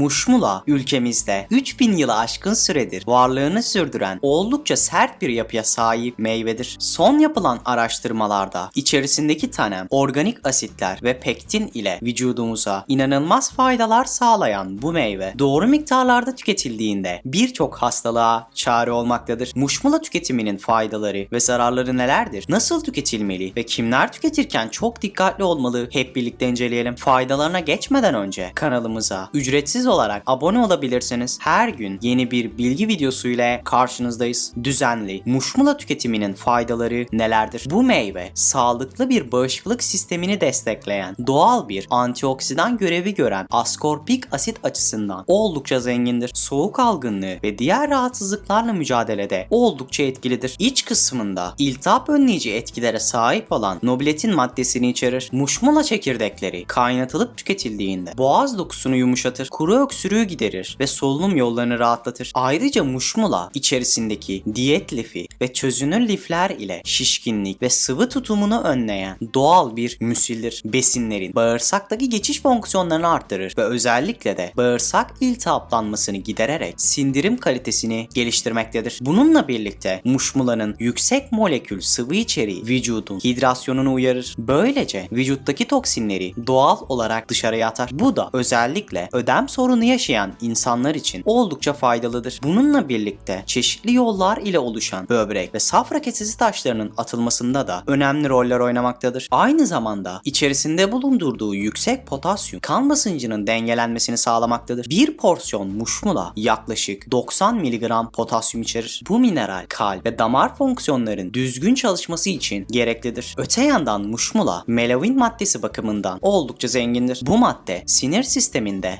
Muşmula ülkemizde 3000 yılı aşkın süredir varlığını sürdüren oldukça sert bir yapıya sahip meyvedir. Son yapılan araştırmalarda içerisindeki tanem, organik asitler ve pektin ile vücudumuza inanılmaz faydalar sağlayan bu meyve doğru miktarlarda tüketildiğinde birçok hastalığa çare olmaktadır. Muşmula tüketiminin faydaları ve zararları nelerdir? Nasıl tüketilmeli ve kimler tüketirken çok dikkatli olmalı? Hep birlikte inceleyelim. Faydalarına geçmeden önce kanalımıza ücretsiz olarak abone olabilirsiniz. Her gün yeni bir bilgi videosu ile karşınızdayız. Düzenli muşmula tüketiminin faydaları nelerdir? Bu meyve sağlıklı bir bağışıklık sistemini destekleyen doğal bir antioksidan görevi gören askorpik asit açısından oldukça zengindir. Soğuk algınlığı ve diğer rahatsızlıklarla mücadelede oldukça etkilidir. İç kısmında iltihap önleyici etkilere sahip olan nobletin maddesini içerir. Muşmula çekirdekleri kaynatılıp tüketildiğinde boğaz dokusunu yumuşatır, kuru öksürüğü giderir ve solunum yollarını rahatlatır. Ayrıca muşmula içerisindeki diyet lifi ve çözünür lifler ile şişkinlik ve sıvı tutumunu önleyen doğal bir müsildir. Besinlerin bağırsaktaki geçiş fonksiyonlarını arttırır ve özellikle de bağırsak iltihaplanmasını gidererek sindirim kalitesini geliştirmektedir. Bununla birlikte muşmulanın yüksek molekül sıvı içeriği vücudun hidrasyonunu uyarır. Böylece vücuttaki toksinleri doğal olarak dışarıya atar. Bu da özellikle ödem sorunu yaşayan insanlar için oldukça faydalıdır. Bununla birlikte çeşitli yollar ile oluşan böbrek ve safra kesesi taşlarının atılmasında da önemli roller oynamaktadır. Aynı zamanda içerisinde bulundurduğu yüksek potasyum kan basıncının dengelenmesini sağlamaktadır. Bir porsiyon muşmula yaklaşık 90 mg potasyum içerir. Bu mineral kalp ve damar fonksiyonların düzgün çalışması için gereklidir. Öte yandan muşmula melavin maddesi bakımından oldukça zengindir. Bu madde sinir sisteminde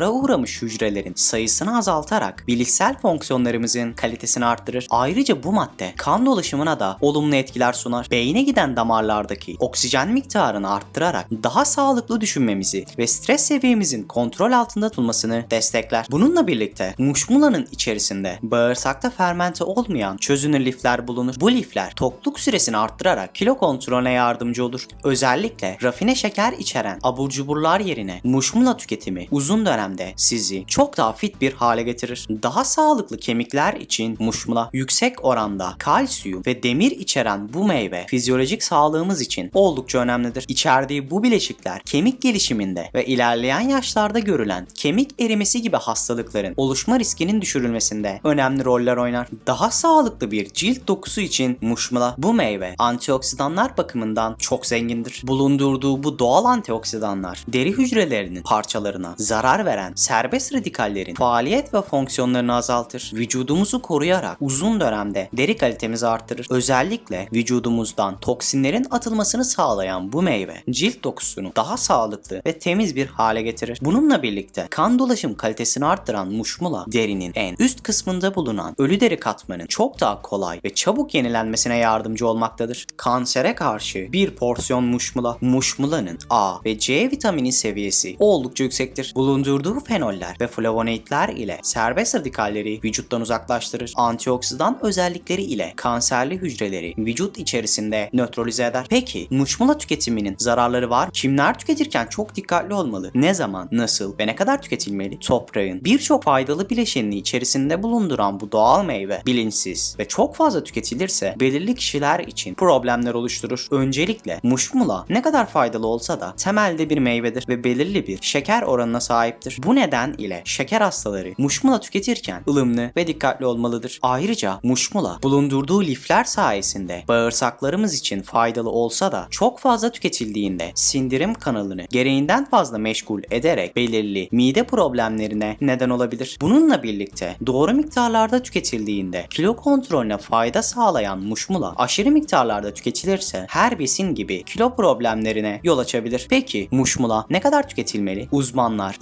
zarara uğramış hücrelerin sayısını azaltarak bilişsel fonksiyonlarımızın kalitesini arttırır. Ayrıca bu madde kan dolaşımına da olumlu etkiler sunar. Beyne giden damarlardaki oksijen miktarını arttırarak daha sağlıklı düşünmemizi ve stres seviyemizin kontrol altında tutulmasını destekler. Bununla birlikte muşmulanın içerisinde bağırsakta fermente olmayan çözünür lifler bulunur. Bu lifler tokluk süresini arttırarak kilo kontrolüne yardımcı olur. Özellikle rafine şeker içeren abur cuburlar yerine muşmula tüketimi uzun dönemde sizi çok daha fit bir hale getirir. Daha sağlıklı kemikler için muşmula yüksek oranda kalsiyum ve demir içeren bu meyve fizyolojik sağlığımız için oldukça önemlidir. İçerdiği bu bileşikler kemik gelişiminde ve ilerleyen yaşlarda görülen kemik erimesi gibi hastalıkların oluşma riskinin düşürülmesinde önemli roller oynar. Daha sağlıklı bir cilt dokusu için muşmula bu meyve antioksidanlar bakımından çok zengindir. Bulundurduğu bu doğal antioksidanlar deri hücrelerinin parçalarına zarar veren serbest radikallerin faaliyet ve fonksiyonlarını azaltır. Vücudumuzu koruyarak uzun dönemde deri kalitemizi arttırır. Özellikle vücudumuzdan toksinlerin atılmasını sağlayan bu meyve cilt dokusunu daha sağlıklı ve temiz bir hale getirir. Bununla birlikte kan dolaşım kalitesini arttıran muşmula derinin en üst kısmında bulunan ölü deri katmanın çok daha kolay ve çabuk yenilenmesine yardımcı olmaktadır. Kansere karşı bir porsiyon muşmula, muşmulanın A ve C vitamini seviyesi oldukça yüksektir. Bulundurduğu fenoller ve flavonoidler ile serbest radikalleri vücuttan uzaklaştırır. Antioksidan özellikleri ile kanserli hücreleri vücut içerisinde nötralize eder. Peki muşmula tüketiminin zararları var? Kimler tüketirken çok dikkatli olmalı? Ne zaman, nasıl ve ne kadar tüketilmeli? Toprağın birçok faydalı bileşenini içerisinde bulunduran bu doğal meyve bilinçsiz ve çok fazla tüketilirse belirli kişiler için problemler oluşturur. Öncelikle muşmula ne kadar faydalı olsa da temelde bir meyvedir ve belirli bir şeker oranına sahiptir. Bu neden ile şeker hastaları muşmula tüketirken ılımlı ve dikkatli olmalıdır. Ayrıca muşmula bulundurduğu lifler sayesinde bağırsaklarımız için faydalı olsa da çok fazla tüketildiğinde sindirim kanalını gereğinden fazla meşgul ederek belirli mide problemlerine neden olabilir. Bununla birlikte doğru miktarlarda tüketildiğinde kilo kontrolüne fayda sağlayan muşmula aşırı miktarlarda tüketilirse her besin gibi kilo problemlerine yol açabilir. Peki muşmula ne kadar tüketilmeli? Uzmanlar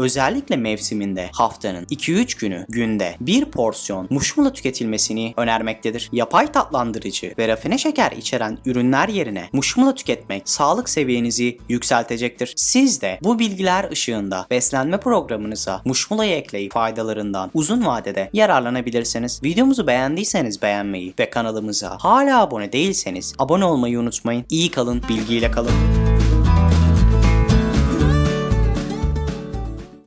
özellikle mevsiminde haftanın 2-3 günü günde bir porsiyon muşmula tüketilmesini önermektedir. Yapay tatlandırıcı ve rafine şeker içeren ürünler yerine muşmula tüketmek sağlık seviyenizi yükseltecektir. Siz de bu bilgiler ışığında beslenme programınıza muşmulayı ekleyip faydalarından uzun vadede yararlanabilirsiniz. Videomuzu beğendiyseniz beğenmeyi ve kanalımıza hala abone değilseniz abone olmayı unutmayın. İyi kalın, bilgiyle kalın.